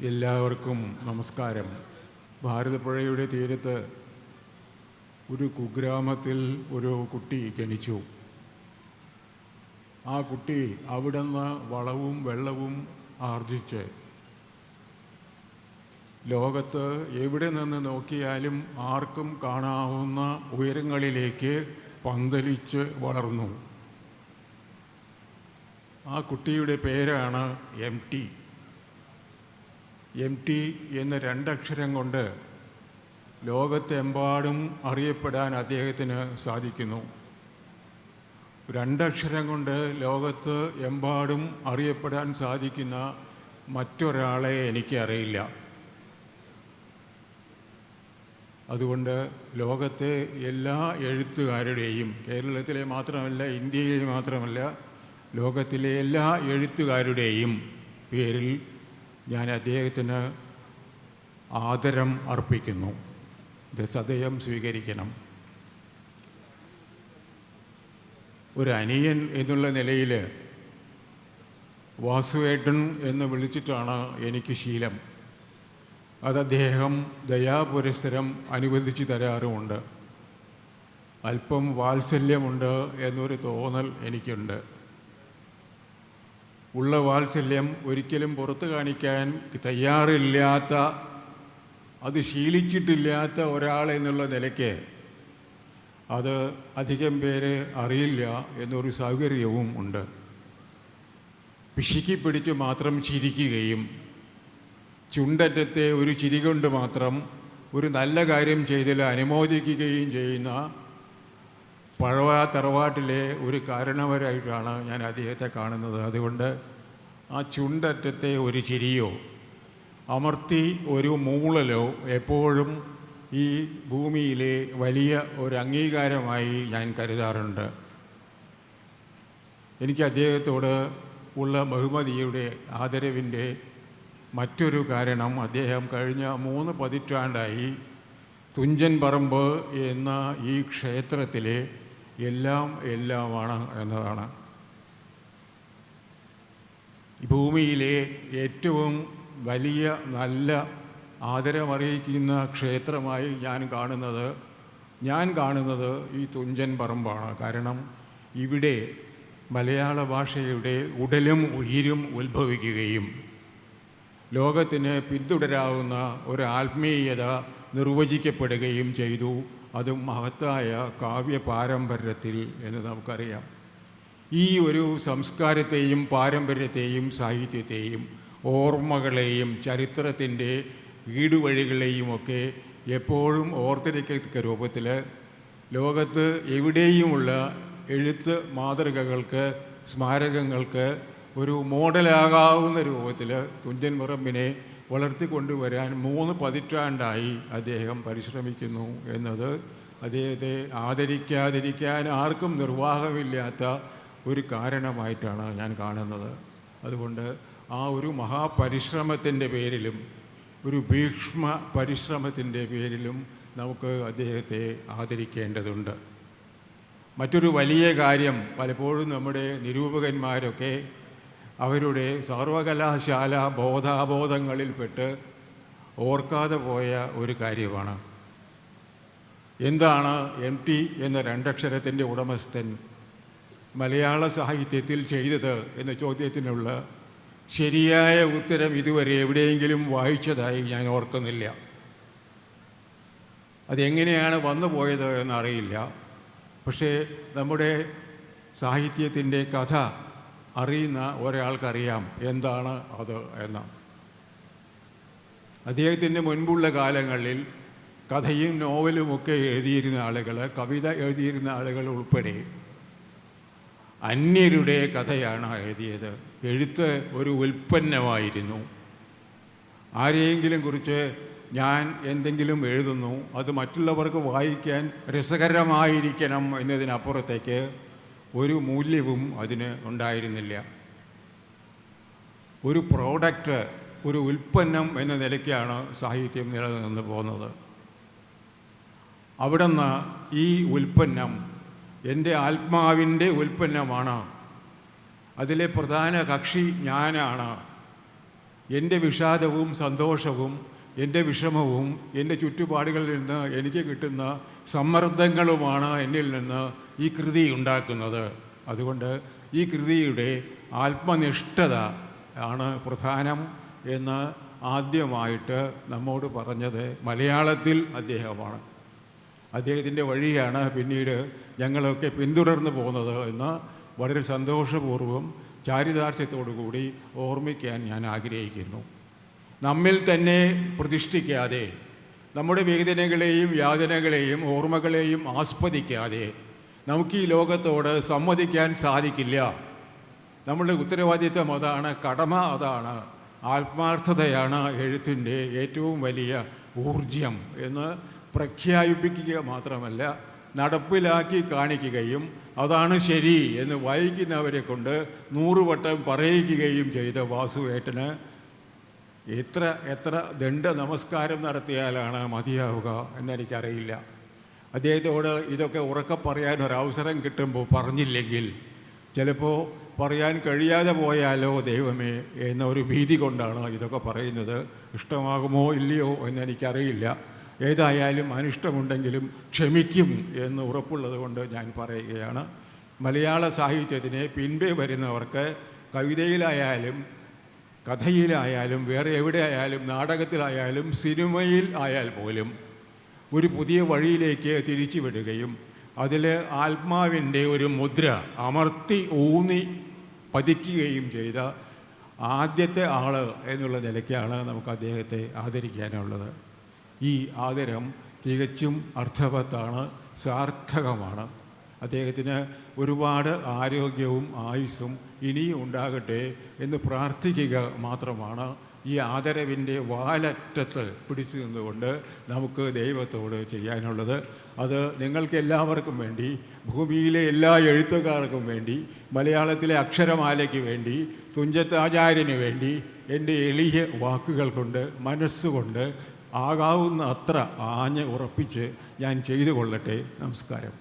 എല്ലാവർക്കും നമസ്കാരം. ഭാരതപ്പുഴയുടെ തീരത്ത് ഒരു കുഗ്രാമത്തിൽ ഒരു കുട്ടി ജനിച്ചു. ആ കുട്ടി അവിടുന്ന് വളവും വെള്ളവും ആർജിച്ച് ലോകത്ത് എവിടെ നിന്ന് നോക്കിയാലും ആർക്കും കാണാവുന്ന ഉയരങ്ങളിലേക്ക് പന്തലിച്ച് വളർന്നു. ആ കുട്ടിയുടെ പേരാണ് എം ടി. എം ടി എന്ന രണ്ടക്ഷരം കൊണ്ട് ലോകത്തെമ്പാടും അറിയപ്പെടാൻ അദ്ദേഹത്തിന് സാധിക്കുന്നു. രണ്ടക്ഷരം കൊണ്ട് ലോകത്ത് എമ്പാടും അറിയപ്പെടാൻ സാധിക്കുന്ന മറ്റൊരാളെ എനിക്കറിയില്ല. അതുകൊണ്ട് ലോകത്തെ എല്ലാ എഴുത്തുകാരുടെയും കേരളത്തിലെ മാത്രമല്ല ഇന്ത്യയിലെ മാത്രമല്ല ലോകത്തിലെ എല്ലാ എഴുത്തുകാരുടെയും പേരിൽ ഞാൻ അദ്ദേഹത്തിന് ആദരം അർപ്പിക്കുന്നു. സദയം സ്വീകരിക്കണം. ഒരു അനിയൻ എന്നുള്ള നിലയിൽ വാസുവേട്ടൻ എന്ന് വിളിച്ചിട്ടാണ് എനിക്ക് ശീലം. അത് അദ്ദേഹം ദയാപുരസ്സരം അനുവദിച്ചു തരാറുമുണ്ട്. അല്പം വാത്സല്യമുണ്ട് എന്നൊരു തോന്നൽ എനിക്കുണ്ട്. ഉള്ള വാത്സല്യം ഒരിക്കലും പുറത്തു കാണിക്കാൻ തയ്യാറില്ലാത്ത അത് ശീലിച്ചിട്ടില്ലാത്ത ഒരാൾ എന്നുള്ള നിലയ്ക്ക് അത് അധികം പേര് അറിയില്ല എന്നൊരു സൗകര്യവും ഉണ്ട്. പിശുക്കി പിടിച്ച് മാത്രം ചിരിക്കുകയും ചുണ്ടറ്റത്തെ ഒരു ചിരി കൊണ്ട് മാത്രം ഒരു നല്ല കാര്യം ചെയ്തതിൽ അനുമോദിക്കുകയും ചെയ്യുന്ന പഴവ തറവാട്ടിലെ ഒരു കാരണവരായിട്ടാണ് ഞാൻ അദ്ദേഹത്തെ കാണുന്നത്. അതുകൊണ്ട് ആ ചുണ്ടറ്റത്തെ ഒരു ചിരിയോ അമർത്തി ഒരു മൂളലോ എപ്പോഴും ഈ ഭൂമിയിലെ വലിയ ഒരു അംഗീകാരമായി ഞാൻ കരുതാറുണ്ട്. എനിക്ക് അദ്ദേഹത്തോട് ഉള്ള ബഹുമതിയുടെ ആദരവിന്റെ മറ്റൊരു കാരണം അദ്ദേഹം കഴിഞ്ഞ മൂന്ന് പതിറ്റാണ്ടായി തുഞ്ചൻ പറമ്പ് എന്ന ഈ ക്ഷേത്രത്തിലെ എല്ലാം എല്ലാമാണ് എന്നതാണ്. ഭൂമിയിലെ ഏറ്റവും വലിയ നല്ല ആദരമറിയിക്കുന്ന ക്ഷേത്രമായി ഞാൻ കാണുന്നത് ഞാൻ കാണുന്നത് ഈ തുഞ്ചൻ പറമ്പാണ്. കാരണം ഇവിടെ മലയാള ഭാഷയുടെ ഉടലും ഉയിരും ഉത്ഭവിക്കുകയും ലോകത്തിന് പിന്തുടരാവുന്ന ഒരു ആത്മീയത നിർവചിക്കപ്പെടുകയും ചെയ്തു. അതും മഹത്തായ കാവ്യ പാരമ്പര്യത്തിൽ എന്ന് നമുക്കറിയാം. ഈ ഒരു സംസ്കാരത്തെയും പാരമ്പര്യത്തെയും സാഹിത്യത്തെയും ഓർമ്മകളെയും ചരിത്രത്തിന്റെ വീടുവഴികളെയും ഒക്കെ എപ്പോഴും ഓർത്തിരിക്കത്തക്ക രൂപത്തിൽ ലോകത്ത് എവിടെയുമുള്ള എഴുത്ത് മാതൃകകൾക്ക് സ്മാരകങ്ങൾക്ക് ഒരു മോഡലാകാവുന്ന രൂപത്തിൽ തുഞ്ചൻ പറമ്പിനെ വളർത്തിക്കൊണ്ടുവരാൻ മൂന്ന് പതിറ്റാണ്ടായി അദ്ദേഹം പരിശ്രമിക്കുന്നു എന്നത് അദ്ദേഹത്തെ ആദരിക്കാതിരിക്കാൻ ആർക്കും നിർവാഹമില്ലാത്ത ഒരു കാരണമായിട്ടാണ് ഞാൻ കാണുന്നത്. അതുകൊണ്ട് ആ ഒരു മഹാപരിശ്രമത്തിന്റെ പേരിലും ഒരു ഭീഷ്മ പരിശ്രമത്തിന്റെ പേരിലും നമുക്ക് അദ്ദേഹത്തെ ആദരിക്കേണ്ടതുണ്ട്. മറ്റൊരു വലിയ കാര്യം പലപ്പോഴും നമ്മുടെ നിരൂപകന്മാരൊക്കെ അവരുടെ സർവകലാശാല ബോധാബോധങ്ങളിൽപ്പെട്ട് ഓർക്കാതെ പോയ ഒരു കാര്യമാണ്. എന്താണ് എം ടി എന്ന രണ്ടക്ഷരത്തിന്റെ ഉടമസ്ഥൻ മലയാള സാഹിത്യത്തിൽ ചെയ്തത് എന്ന ചോദ്യത്തിനുള്ള ശരിയായ ഉത്തരം ഇതുവരെ എവിടെയെങ്കിലും വായിച്ചതായി ഞാൻ ഓർക്കുന്നില്ല. അതെങ്ങനെയാണ് വന്നു പോയത് എന്നറിയില്ല. പക്ഷേ നമ്മുടെ സാഹിത്യത്തിന്റെ കഥ അറിയുന്ന ഒരാൾക്കറിയാം എന്താണ് അത് എന്ന്. അദ്ദേഹത്തിന്റെ മുൻപുള്ള കാലങ്ങളിൽ കഥയും നോവലും ഒക്കെ എഴുതിയിരുന്ന ആളുകൾ കവിത എഴുതിയിരുന്ന ആളുകൾ ഉൾപ്പെടെ അന്യരുടെ കഥയാണ് എഴുതിയത്. എഴുത്ത് ഒരു ഉൽപ്പന്നമായിരുന്നു. ആരെയെങ്കിലും കുറിച്ച് ഞാൻ എന്തെങ്കിലും എഴുതുന്നു അത് മറ്റുള്ളവർക്ക് വായിക്കാൻ രസകരമായിരിക്കണം എന്നതിനപ്പുറത്തേക്ക് ഒരു മൂല്യവും അതിന് ഉണ്ടായിരുന്നില്ല. ഒരു പ്രോഡക്റ്റ് ഒരു ഉൽപ്പന്നം എന്ന നിലയ്ക്കാണ് സാഹിത്യം നിലനിന്ന് പോകുന്നത്. അവിടുന്ന് ഈ ഉൽപ്പന്നം എന്റെ ആത്മാവിന്റെ ഉൽപ്പന്നമാണ്. അതിലെ പ്രധാന കക്ഷി ഞാനാണ്. എന്റെ വിഷാദവും സന്തോഷവും എന്റെ വിഷമവും എന്റെ ചുറ്റുപാടുകളിൽ നിന്ന് എനിക്ക് കിട്ടുന്ന സമ്മർദ്ദങ്ങളുമാണ് എന്നിൽ നിന്ന് ഈ കൃതി ഉണ്ടാക്കുന്നത്. അതുകൊണ്ട് ഈ കൃതിയുടെ ആത്മനിഷ്ഠത ആണ് പ്രധാനം എന്ന് ആദ്യമായിട്ട് നമ്മോട് പറഞ്ഞത് മലയാളത്തിൽ അദ്ദേഹമാണ്. അദ്ദേഹത്തിന്റെ വഴിയാണ് പിന്നീട് ഞങ്ങളൊക്കെ പിന്തുടർന്നു പോകുന്നത് എന്ന് വളരെ സന്തോഷപൂർവം ചാരിതാർത്ഥ്യത്തോടു കൂടി ഓർമ്മിക്കാൻ ഞാൻ ആഗ്രഹിക്കുന്നു. നമ്മിൽ തന്നെ പ്രതിഷ്ഠിക്കാതെ നമ്മുടെ വേദനകളെയും യാതനകളെയും ഓർമ്മകളെയും ആസ്പദിക്കാതെ നമുക്ക് ഈ ലോകത്തോട് സമ്മതിക്കാൻ സാധിക്കില്ല. നമ്മളുടെ ഉത്തരവാദിത്വം അതാണ് കടമ അതാണ് ആത്മാർത്ഥതയാണ് എഴുത്തിന്റെ ഏറ്റവും വലിയ ഊർജ്യം എന്ന് പ്രഖ്യാപിപ്പിക്കുക മാത്രമല്ല നടപ്പിലാക്കി കാണിക്കുകയും അതാണ് ശരി എന്ന് വായിക്കുന്നവരെ കൊണ്ട് നൂറുവട്ടം പറയിക്കുകയും ചെയ്ത വാസുവേട്ടന് എത്ര എത്ര ദണ്ഡ നമസ്കാരം നടത്തിയാലാണ് മതിയാവുക എന്നെനിക്കറിയില്ല. അദ്ദേഹത്തോട് ഇതൊക്കെ ഉറക്കെ പറയാൻ ഒരവസരം കിട്ടുമ്പോൾ പറഞ്ഞില്ലെങ്കിൽ ചിലപ്പോൾ പറയാൻ കഴിയാതെ പോയാലോ ദൈവമേ എന്ന ഒരു ഭീതി കൊണ്ടാണ് ഇതൊക്കെ പറയുന്നത്. ഇഷ്ടമാകുമോ ഇല്ലയോ എന്നെനിക്കറിയില്ല. ഏതായാലും അനിഷ്ടമുണ്ടെങ്കിലും ക്ഷമിക്കും എന്ന് ഉറപ്പുള്ളത് കൊണ്ട് ഞാൻ പറയുകയാണ്. മലയാള സാഹിത്യത്തിനെ പിൻപേ വരുന്നവർക്ക് കവിതയിലായാലും കഥയിലായാലും വേറെ എവിടെയായാലും നാടകത്തിലായാലും സിനിമയിൽ ആയാൽ പോലും ഒരു പുതിയ വഴിയിലേക്ക് തിരിച്ചുവിടുകയും അതിൽ ആത്മാവിന്റെ ഒരു മുദ്ര അമർത്തി ഊന്നി പതിക്കുകയും ചെയ്ത ആദ്യത്തെ ആൾ എന്നുള്ള നിലയ്ക്കാണ് നമുക്ക് അദ്ദേഹത്തെ ആദരിക്കാനുള്ളത്. ഈ ആദരം തികച്ചും അർത്ഥവത്താണ് സാർത്ഥകമാണ്. അദ്ദേഹത്തിന് ഒരുപാട് ആരോഗ്യവും ആയുസ്സും ഇനിയും ഉണ്ടാകട്ടെ എന്ന് പ്രാർത്ഥിക്കുക മാത്രമാണ് ഈ ആദരവിന്റെ വാലറ്റത്ത് പിടിച്ചു നിന്നുകൊണ്ട് നമുക്ക് ദൈവത്തോട് ചെയ്യാനുള്ളത്. അത് നിങ്ങൾക്ക് എല്ലാവർക്കും വേണ്ടി ഭൂമിയിലെ എല്ലാ എഴുത്തുകാർക്കും വേണ്ടി മലയാളത്തിലെ അക്ഷരമാലയ്ക്ക് വേണ്ടി തുഞ്ചത്താചാര്യന് വേണ്ടി എന്റെ എളിയ വാക്കുകൾ കൊണ്ട് മനസ്സുകൊണ്ട് ആകാവുന്ന അത്ര ആഞ്ഞ് ഉറപ്പിച്ച് ഞാൻ ചെയ്തു കൊള്ളട്ടെ നമസ്കാരം